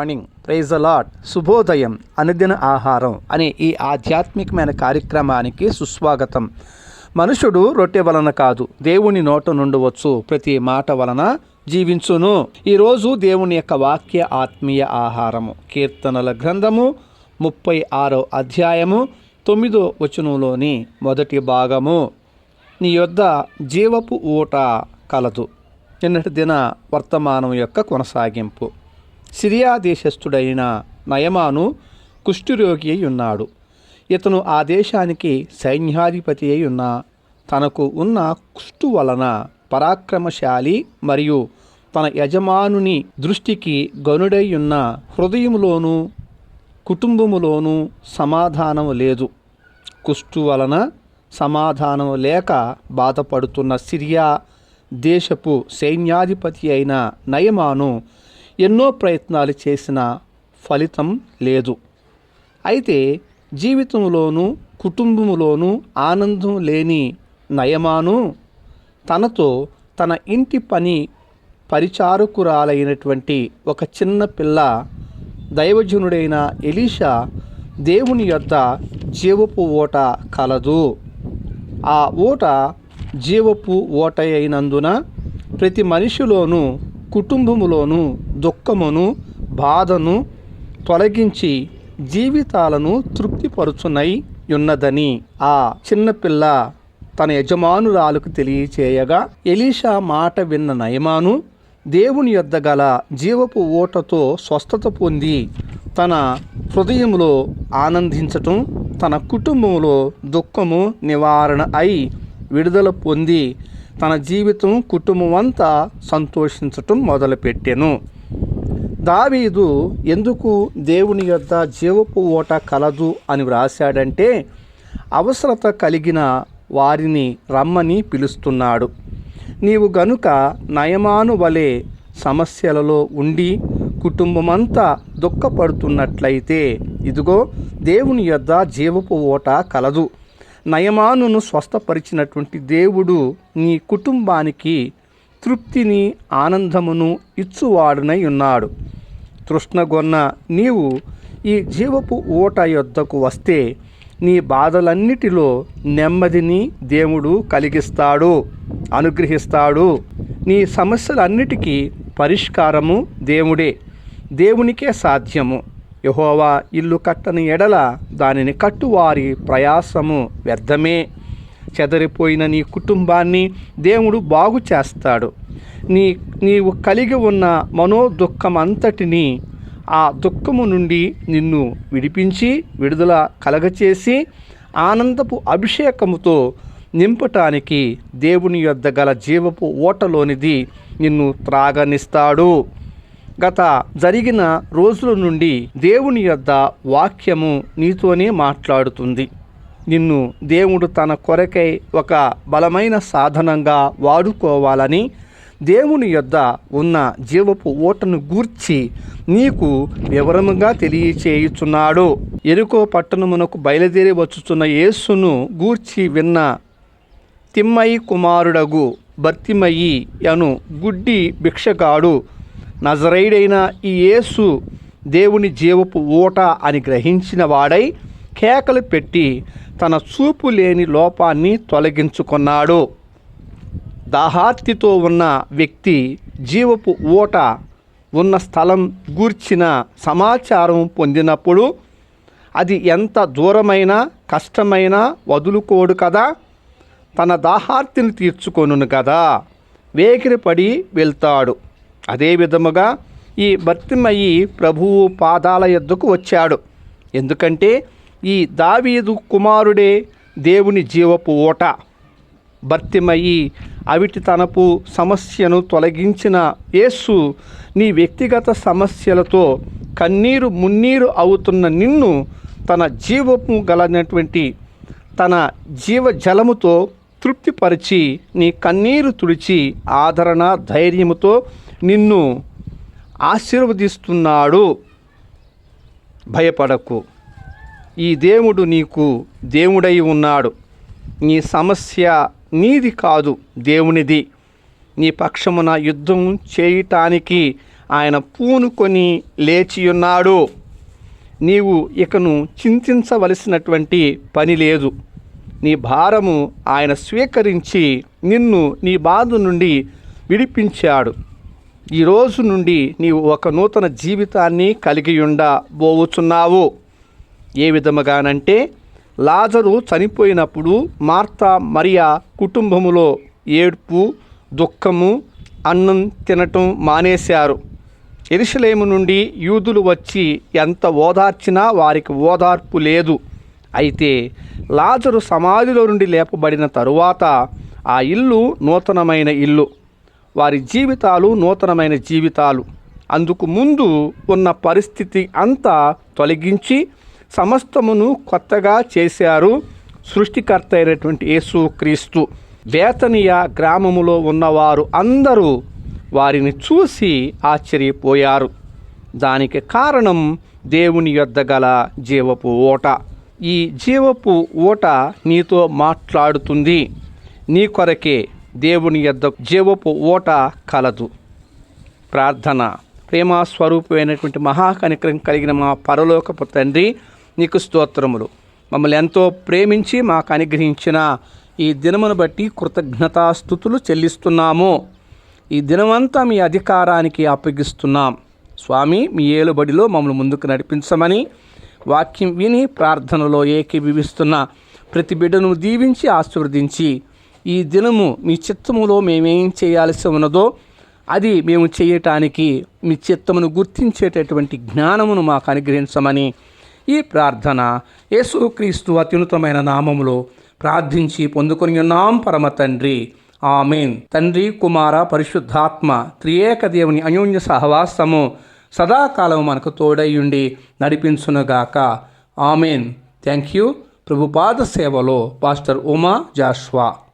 Morning praise allot శుభోదయం. అనుదిన ఆహారం అనే ఈ ఆధ్యాత్మికమైన కార్యక్రమానికి సుస్వాగతం. మనుషుడు రొట్టె వలన కాదు దేవుని నోట నుండి వచ్చు. ప్రతి మాట వలన జీవించును. ఈరోజు దేవుని యొక్క వాక్య ఆత్మీయ ఆహారము. కీర్తనల గ్రంథము ముప్పై ఆరో అధ్యాయము తొమ్మిదో వచనంలోని మొదటి భాగము. నీ యొద్ద జీవపు ఊట కలదు. నిన్నటి దిన వర్తమానం యొక్క కొనసాగింపు. సిరియా దేశస్థుడైన నయమాను కుష్ఠురోగి అయి ఉన్నాడు ఇతను ఆ దేశానికి సైన్యాధిపతి అయి ఉన్న తనకు ఉన్న కుష్టు వలన పరాక్రమశాలి మరియు తన యజమానుని దృష్టికి గనుడై ఉన్న హృదయములోనూ కుటుంబములోనూ సమాధానం లేదు. కుష్టు వలన సమాధానం లేక బాధపడుతున్న సిరియా దేశపు సైన్యాధిపతి అయిన నయమాను ఎన్నో ప్రయత్నాలు చేసిన ఫలితం లేదు. అయితే జీవితంలోనూ కుటుంబంలోనూ ఆనందం లేని నయమాను తనతో తన ఇంటి పని పరిచారకురాలైనటువంటి ఒక చిన్న పిల్ల దైవజనుడైన ఎలీషా దేవుని యొద్ద జీవపు ఓట కలదు. ఆ ఓట జీవపు ఓట అయినందున ప్రతి మనిషిలోనూ కుటుంబములోను దుఃఖమును బాధను తొలగించి జీవితాలను తృప్తిపరుచునై ఉన్నదని ఆ చిన్నపిల్ల తన యజమానురాలకు తెలియచేయగా ఎలీషా మాట విన్న నయమాను దేవుని యొద్ద గల జీవపు ఓటతో స్వస్థత పొంది తన హృదయంలో ఆనందించటం తన కుటుంబంలో దుఃఖము నివారణ అయి విడుదల పొంది తన జీవితం కుటుంబం అంతా సంతోషించటం మొదలుపెట్టెను. దావీదు ఎందుకు దేవుని యొద్ద జీవపు ఓట కలదు అని వ్రాశాడంటే అవసరత కలిగిన వారిని రమ్మని పిలుస్తున్నాడు. నీవు గనుక నయమాను వలె సమస్యలలో ఉండి కుటుంబమంతా దుఃఖపడుతున్నట్లయితే ఇదిగో దేవుని యొద్ద జీవపు ఓట కలదు. నయమానును స్వస్థపరిచినటువంటి దేవుడు నీ కుటుంబానికి తృప్తిని ఆనందమును ఇచ్చువాడునై ఉన్నాడు. తృష్ణగొన్న నీవు ఈ జీవపు ఊట యొద్దకు వస్తే నీ బాధలన్నిటిలో నెమ్మదిని దేవుడు కలిగిస్తాడు అనుగ్రహిస్తాడు. నీ సమస్యలన్నిటికీ పరిష్కారము దేవుడే. దేవునికే సాధ్యము. యహోవా ఇల్లు కట్టని ఎడల దానిని కట్టువారి ప్రయాసము వ్యర్థమే. చెదరిపోయిన నీ కుటుంబాన్ని దేవుడు బాగు చేస్తాడు. నీ నీవు కలిగి ఉన్న మనోదుఖం అంతటిని ఆ దుఃఖము నుండి నిన్ను విడిపించి విడుదల కలగచేసి ఆనందపు అభిషేకముతో నింపటానికి దేవుని యొద్ద గల జీవపు ఓటలోనిది నిన్ను త్రాగనిస్తాడు. గత జరిగిన రోజుల నుండి దేవుని యొద్ద వాక్యము నీతోనే మాట్లాడుతుంది. నిన్ను దేవుడు తన కొరకై ఒక బలమైన సాధనంగా వాడుకోవాలని దేవుని యొద్ద ఉన్న జీవపు ఓటను గూర్చి నీకు వివరముగా తెలియచేయుచున్నాడు. ఎరుకో పట్టణమునకు బయలుదేరి వచ్చుచున్న యేసును గూర్చి విన్న తిమ్మయి కుమారుడగు భర్తిమయి అను గుడ్డి భిక్షగాడు. నజరైడైన ఈ యేసు దేవుని జీవపు ఊట అని గ్రహించిన వాడై కేకలు పెట్టి తన చూపు లేని లోపాన్ని తొలగించుకున్నాడు. దాహార్తితో ఉన్న వ్యక్తి జీవపు ఊట ఉన్న స్థలం గూర్చిన సమాచారం పొందినప్పుడు అది ఎంత దూరమైనా కష్టమైనా వదులుకోడు కదా తన దాహార్తిని తీర్చుకొనును కదా వేగిరపడి వెళ్తాడు. అదే విధముగా ఈ భర్తిమయ్యి ప్రభువు పాదాల ఎద్దుకు వచ్చాడు. ఎందుకంటే ఈ దావీదు కుమారుడే దేవుని జీవపు ఓట భర్తిమయ్యి అవిటి తనపు సమస్యను తొలగించిన యేసు నీ వ్యక్తిగత సమస్యలతో కన్నీరు మున్నీరు అవుతున్న నిన్ను తన జీవపు గలనటువంటి తన జీవ జలముతో తృప్తిపరిచి నీ కన్నీరు తుడిచి ఆదరణ ధైర్యముతో నిన్ను ఆశీర్వదిస్తున్నాడు. భయపడకు. ఈ దేవుడు నీకు దేవుడై ఉన్నాడు. నీ సమస్య నీది కాదు దేవునిది. నీ పక్షమున యుద్ధం చేయటానికి ఆయన పూనుకొని లేచియున్నాడు నీవు ఇకను చింతించవలసినటువంటి పని లేదు. నీ భారము ఆయన స్వీకరించి నిన్ను నీ బాధ నుండి విడిపించాడు. ఈ రోజు నుండి నీవు ఒక నూతన జీవితాన్ని కలిగి ఉండబోవుచున్నావు ఏ విధముగానంటే లాజరు చనిపోయినప్పుడు మార్తా మరియా కుటుంబములో ఏడ్పు దుఃఖము అన్నం తినటం మానేశారు. ఎరుషలేము నుండి యూదులు వచ్చి ఎంత ఓదార్చినా వారికి ఓదార్పు లేదు. అయితే లాజరు సమాధిలో నుండి లేపబడిన తరువాత ఆ ఇల్లు నూతనమైన ఇల్లు. వారి జీవితాలు నూతనమైన జీవితాలు. అందుకు ముందు ఉన్న పరిస్థితి అంతా తొలగించి సమస్తమును కొత్తగా చేశారు సృష్టికర్త అయినటువంటి యేసు క్రీస్తు. వేతనీయ గ్రామములో ఉన్నవారు అందరూ వారిని చూసి ఆశ్చర్యపోయారు. దానికి కారణం దేవుని యొద్ద గల జీవపు ఓట ఈ జీవపు ఊట నీతో మాట్లాడుతుంది. నీ కొరకే దేవుని యొద్ద జీవపు ఊట కలదు. ప్రార్థన. ప్రేమ స్వరూపమైనటువంటి మహాకనికరం కలిగిన మా పరలోకపు తండ్రి నీకు స్తోత్రములు. మమ్మల్ని ఎంతో ప్రేమించి మాకు అనుగ్రహించిన ఈ దినమును బట్టి కృతజ్ఞతాస్థుతులు చెల్లిస్తున్నాము. ఈ దినమంతా మీ అధికారానికి అప్పగిస్తున్నాం. స్వామి మీ ఏలుబడిలో మమ్మల్ని ముందుకు నడిపించమని వాక్యం విని ప్రార్థనలో ఏకీభవిస్తున్న ప్రతి బిడ్డను దీవించి ఆశీర్వదించి ఈ దినము మీ చిత్తములో మేమేం చేయాల్సి ఉన్నదో అది మేము చేయటానికి మీ చిత్తమును గుర్తించేటటువంటి జ్ఞానమును మాకు అనుగ్రహించమని ఈ ప్రార్థన యేసుక్రీస్తు అత్యున్నతమైన నామములో ప్రార్థించి పొందుకొని ఉన్నాం. పరమ తండ్రి. ఆమెన్. తండ్రి కుమార పరిశుద్ధాత్మ త్రియేక దేవుని అన్యోన్య సహవాసము సదాకాలం మనకు తోడయ్యుండి నడిపించునుగాక. ఆమెన్. Thank you. ప్రభుపాద సేవలో పాస్టర్ ఉమా జాష్వా.